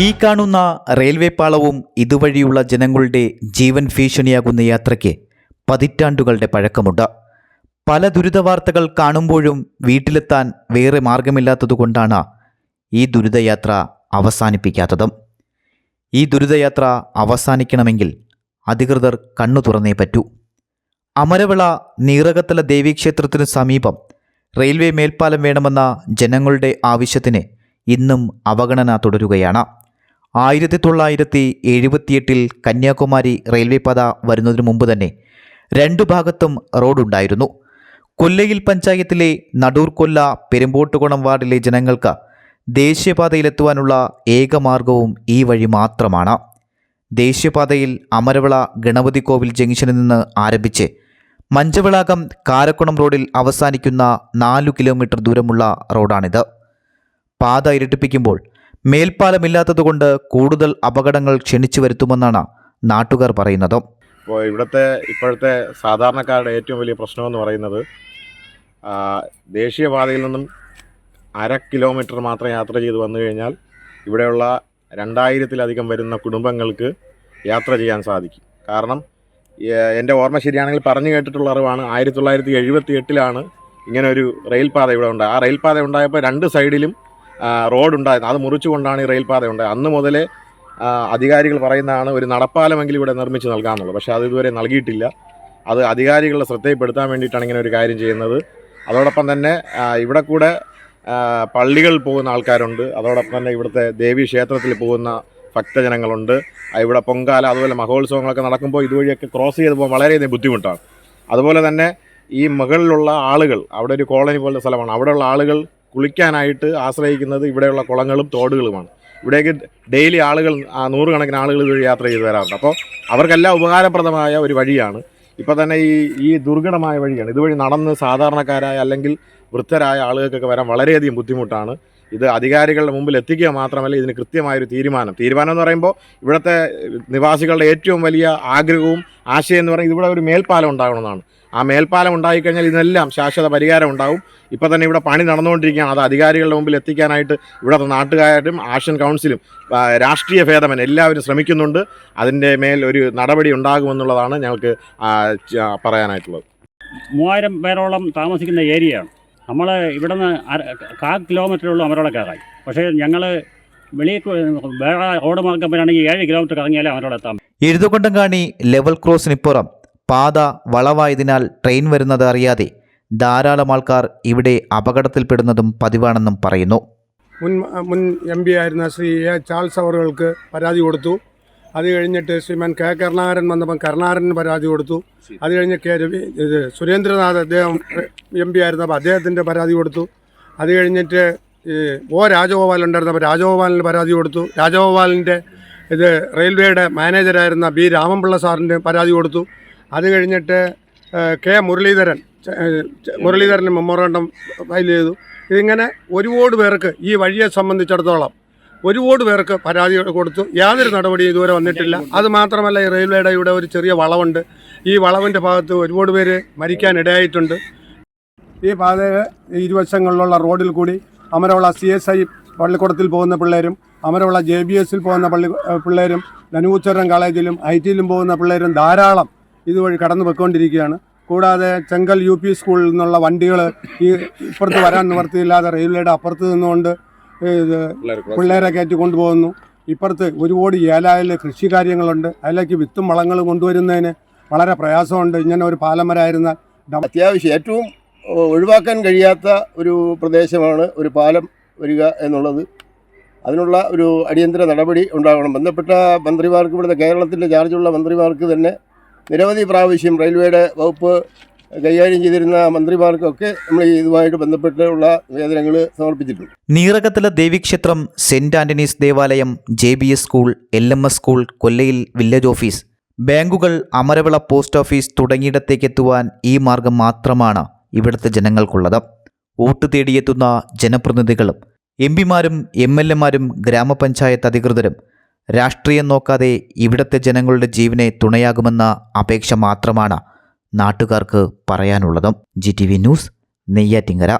ഈ കാണുന്ന റെയിൽവേ പാളവും ഇതുവഴിയുള്ള ജനങ്ങളുടെ ജീവൻ ഭീഷണിയാകുന്ന യാത്രയ്ക്ക് പതിറ്റാണ്ടുകളുടെ പഴക്കമുണ്ട്. പല ദുരിതവാർത്തകൾ കാണുമ്പോഴും വീട്ടിലെത്താൻ വേറെ മാർഗമില്ലാത്തതുകൊണ്ടാണ് ഈ ദുരിതയാത്ര അവസാനിപ്പിക്കാത്തതും. ഈ ദുരിതയാത്ര അവസാനിക്കണമെങ്കിൽ അധികൃതർ കണ്ണു തുറന്നേ പറ്റൂ. അമരവിള നീറകത്തല ദേവീക്ഷേത്രത്തിനു സമീപം റെയിൽവേ മേൽപ്പാലം വേണമെന്ന ജനങ്ങളുടെ ആവശ്യത്തിന് ഇന്നും അവഗണന തുടരുകയാണ്. ആയിരത്തി തൊള്ളായിരത്തി എഴുപത്തിയെട്ടിൽ കന്യാകുമാരി റെയിൽവേ പാത വരുന്നതിനു മുമ്പ് തന്നെ രണ്ടു ഭാഗത്തും റോഡുണ്ടായിരുന്നു. കൊല്ലയിൽ പഞ്ചായത്തിലെ നടൂർ കൊല്ല പെരുമ്പോട്ടുകുളം വാർഡിലെ ജനങ്ങൾക്ക് ദേശീയപാതയിലെത്തുവാനുള്ള ഏക മാർഗവും ഈ വഴി മാത്രമാണ്. ദേശീയപാതയിൽ അമരവിള ഗണപതി കോവിൽ ജംഗ്ഷനിൽ നിന്ന് ആരംഭിച്ച് മഞ്ചവിളാകം കാരക്കുണം റോഡിൽ അവസാനിക്കുന്ന നാലു കിലോമീറ്റർ ദൂരമുള്ള റോഡാണിത്. പാത ഇരട്ടിപ്പിക്കുമ്പോൾ മേൽപ്പാലമില്ലാത്തതുകൊണ്ട് കൂടുതൽ അപകടങ്ങൾ ക്ഷണിച്ചു വരുത്തുമെന്നാണ് നാട്ടുകാർ പറയുന്നത്. ഇപ്പോൾ ഇവിടുത്തെ ഇപ്പോഴത്തെ സാധാരണക്കാരുടെ ഏറ്റവും വലിയ പ്രശ്നമെന്ന് പറയുന്നത് ദേശീയപാതയിൽ നിന്നും അര കിലോമീറ്റർ മാത്രം യാത്ര ചെയ്ത് വന്നു കഴിഞ്ഞാൽ ഇവിടെയുള്ള രണ്ടായിരത്തിലധികം വരുന്ന കുടുംബങ്ങൾക്ക് യാത്ര ചെയ്യാൻ സാധിക്കും. കാരണം എന്റെ ഓർമ്മ ശരിയാണെങ്കിൽ പറഞ്ഞു കേട്ടിട്ടുള്ള അറിവാണ് ആയിരത്തി തൊള്ളായിരത്തി എഴുപത്തി എട്ടിലാണ് ഇങ്ങനെ ഒരു റെയിൽപാത ഇവിടെ ഉണ്ടായത്. ആ റെയിൽപാത ഉണ്ടായപ്പോൾ രണ്ട് സൈഡിലും റോഡ് ഉണ്ടായിരുന്നു അത് മുറിച്ചുകൊണ്ടാണ് ഈ റെയിൽപാത ഉണ്ടായത്. അന്ന് മുതലേ അധികാരികൾ പറയുന്നതാണ് ഒരു നടപ്പാലമെങ്കിലും ഇവിടെ നിർമ്മിച്ച് നൽകാമെന്നുള്ളത്. പക്ഷേ അത് ഇതുവരെ നൽകിയിട്ടില്ല. അത് അധികാരികളുടെ ശ്രദ്ധയിൽപ്പെടുത്താൻ വേണ്ടിയിട്ടാണ് ഇങ്ങനെ ഒരു കാര്യം ചെയ്യുന്നത്. അതോടൊപ്പം തന്നെ ഇവിടെ കൂടെ പള്ളികൾ പോകുന്ന ആൾക്കാരുണ്ട്. അതോടൊപ്പം തന്നെ ഇവിടുത്തെ ദേവീ ക്ഷേത്രത്തിൽ പോകുന്ന ഭക്തജനങ്ങളുണ്ട്. ഇവിടെ പൊങ്കാല അതുപോലെ മഹോത്സവങ്ങളൊക്കെ നടക്കുമ്പോൾ ഇതുവഴിയൊക്കെ ക്രോസ് ചെയ്ത് പോകാൻ വളരെയധികം ബുദ്ധിമുട്ടാണ്. അതുപോലെ തന്നെ ഈ മുകളിലുള്ള ആളുകൾ അവിടെ ഒരു കോളനി പോലത്തെ സ്ഥലമാണ്. അവിടെയുള്ള ആളുകൾ കുളിക്കാനായിട്ട് ആശ്രയിക്കുന്നത് ഇവിടെയുള്ള കുളങ്ങളും തോടുകളുമാണ്. ഇവിടേക്ക് ഡെയിലി ആളുകൾ നൂറുകണക്കിന് ആളുകൾ ഇതുവഴി യാത്ര ചെയ്ത് വരാറുണ്ട്. അപ്പോൾ അവർക്കെല്ലാം ഉപകാരപ്രദമായ ഒരു വഴിയാണ്. ഇപ്പോൾ തന്നെ ഈ ഈ ദുർഘടമായ വഴിയാണ്. ഇതുവഴി നടന്ന് സാധാരണക്കാരായ അല്ലെങ്കിൽ വൃദ്ധരായ ആളുകൾക്കൊക്കെ വരാൻ വളരെയധികം ബുദ്ധിമുട്ടാണ്. ഇത് അധികാരികളുടെ മുമ്പിൽ എത്തിക്കുക മാത്രമല്ല ഇതിന് കൃത്യമായൊരു തീരുമാനം. തീരുമാനം എന്ന് പറയുമ്പോൾ ഇവിടുത്തെ നിവാസികളുടെ ഏറ്റവും വലിയ ആഗ്രഹവും ആശയം എന്ന് പറയുന്നത് ഇവിടെ ഒരു മേൽപ്പാലം ഉണ്ടാകണമെന്നാണ്. ആ മേൽപ്പാലം ഉണ്ടായിക്കഴിഞ്ഞാൽ ഇതിനെല്ലാം ശാശ്വത പരിഹാരം ഉണ്ടാവും. ഇപ്പോൾ തന്നെ ഇവിടെ പണി നടന്നുകൊണ്ടിരിക്കുകയാണ്. അത് അധികാരികളുടെ മുമ്പിൽ എത്തിക്കാനായിട്ട് ഇവിടുത്തെ നാട്ടുകാരും ആക്ഷൻ കൗൺസിലും രാഷ്ട്രീയ ഭേദമൻ എല്ലാവരും ശ്രമിക്കുന്നുണ്ട്. അതിന്റെ മേൽ ഒരു നടപടി ഉണ്ടാകുമെന്നുള്ളതാണ് ഞങ്ങൾക്ക് പറയാനായിട്ടുള്ളത്. മൂവായിരം പേരോളം താമസിക്കുന്ന ഏരിയ നമ്മൾ ഇവിടെ നിന്ന് കാ കിലോമീറ്ററുള്ള അമരോളക്കാരായി കയറായി പക്ഷേ ഞങ്ങൾ വെളിയിൽ വേറെ റോഡ് മാർഗം വരാണെങ്കിൽ ഏഴ് കിലോമീറ്റർ കറങ്ങിയാലേ അമരോളെത്താം എഴുതുകൊണ്ടും കാണി ലെവൽ ലെവൽ ക്രോസിനിപ്പുറം പാത വളവായതിനാൽ ട്രെയിൻ വരുന്നത് അറിയാതെ ധാരാളം ആൾക്കാർ ഇവിടെ അപകടത്തിൽപ്പെടുന്നതും പതിവാണെന്നും പറയുന്നു. മുൻ മുൻ എം പി ആയിരുന്ന ശ്രീ എ ചാൾസ് അവറുകൾക്ക് പരാതി കൊടുത്തു. അത് കഴിഞ്ഞിട്ട് ശ്രീമാൻ കെ കരുണാകരൻ വന്നപ്പം കരുണാകരന് പരാതി കൊടുത്തു. അത് കഴിഞ്ഞ് കെ രവി ഇത് സുരേന്ദ്രനാഥ് അദ്ദേഹം എം പി ആയിരുന്നപ്പോൾ അദ്ദേഹത്തിന്റെ പരാതി കൊടുത്തു. അത് കഴിഞ്ഞിട്ട് ഓ രാജഗോപാൽ ഉണ്ടായിരുന്നപ്പോൾ രാജഗോപാലിന് പരാതി കൊടുത്തു. രാജഗോപാലിന്റെ ഇത് റെയിൽവേയുടെ മാനേജരായിരുന്ന ബി രാമൻപിള്ള സാറിന്റെ പരാതി കൊടുത്തു. അത് കഴിഞ്ഞിട്ട് കെ മുരളീധരൻ മുരളീധരന് മെമ്മോറാണ്ടം ഫയൽ ചെയ്തു. ഇതിങ്ങനെ ഒരുപാട് പേർക്ക് ഈ വഴിയെ സംബന്ധിച്ചിടത്തോളം ഒരുപാട് പേർക്ക് പരാതി കൊടുത്തു. യാതൊരു നടപടിയും ഇതുവരെ വന്നിട്ടില്ല. അത് മാത്രമല്ല ഈ റെയിൽവേയുടെ ഇവിടെ ഒരു ചെറിയ വളവുണ്ട്. ഈ വളവിന്റെ ഭാഗത്ത് ഒരുപാട് പേര് മരിക്കാനിടയായിട്ടുണ്ട്. ഈ പാതയിൽ ഇരുവശങ്ങളിലുള്ള റോഡിൽ കൂടി അമരവള സി എസ് ഐ പള്ളിക്കൂടത്തിൽ പോകുന്ന പിള്ളേരും അമരവള ജെ ബി എസിൽ പോകുന്ന പള്ളി പിള്ളേരും ധനുവുച്ചരം കോളേജിലും ഐ ടിയിലും പോകുന്ന പിള്ളേരും ധാരാളം ഇതുവഴി കടന്നു പോയിക്കൊണ്ടിരിക്കുകയാണ്. കൂടാതെ ചെങ്കൽ യു പി സ്കൂളിൽ നിന്നുള്ള വണ്ടികൾ ഈ ഇപ്പുറത്ത് വരാൻ നിവർത്തിയില്ലാതെ റെയിൽവേയുടെ അപ്പുറത്ത് നിന്നുകൊണ്ട് ഇത് പിള്ളേരെ കയറ്റി കൊണ്ടുപോകുന്നു. ഇപ്പുറത്ത് ഒരുപാട് ഏലായിൽ കൃഷി കാര്യങ്ങളുണ്ട്. അതിലേക്ക് വിത്തും വളങ്ങളും കൊണ്ടുവരുന്നതിന് വളരെ പ്രയാസമുണ്ട്. ഇങ്ങനെ ഒരു പാലം വരായിരുന്നാൽ അത്യാവശ്യം ഏറ്റവും ഒഴിവാക്കാൻ കഴിയാത്ത ഒരു പ്രദേശമാണ് ഒരു പാലം വരിക എന്നുള്ളത്. അതിനുള്ള ഒരു അടിയന്തര നടപടി ഉണ്ടാകണം. ബന്ധപ്പെട്ട മന്ത്രിമാർക്ക് ഇവിടുത്തെ കേരളത്തിന്റെ ചാർജുള്ള മന്ത്രിമാർക്ക് തന്നെ നിരവധി പ്രാവശ്യം റെയിൽവേയുടെ വകുപ്പ് കൈകാര്യം ചെയ്തിരുന്ന മന്ത്രിമാർക്കൊക്കെ നമ്മൾ ഇതുമായിട്ട് ബന്ധപ്പെട്ടുള്ള നിവേദനങ്ങൾ സമർപ്പിച്ചിട്ടുണ്ട്. നീറകത്തല ദേവീക്ഷേത്രം സെന്റ് ആന്റണീസ് ദേവാലയം J B S school L M S school Kollayil village office. ബാങ്കുകൾ അമരവിള പോസ്റ്റ് ഓഫീസ് തുടങ്ങിയിടത്തേക്ക് എത്തുവാൻ ഈ മാർഗം മാത്രമാണ് ഇവിടുത്തെ ജനങ്ങൾക്കുള്ളത്. വോട്ട് തേടിയെത്തുന്ന ജനപ്രതിനിധികളും എം പിമാരും എം എൽ എമാരും ഗ്രാമപഞ്ചായത്ത് അധികൃതരും രാഷ്ട്രീയം നോക്കാതെ ഇവിടത്തെ ജനങ്ങളുടെ ജീവനെ തുണയാകുമെന്ന അപേക്ഷ മാത്രമാണ് നാട്ടുകാർക്ക് പറയാനുള്ളതും. G T V news Neyyattinkara.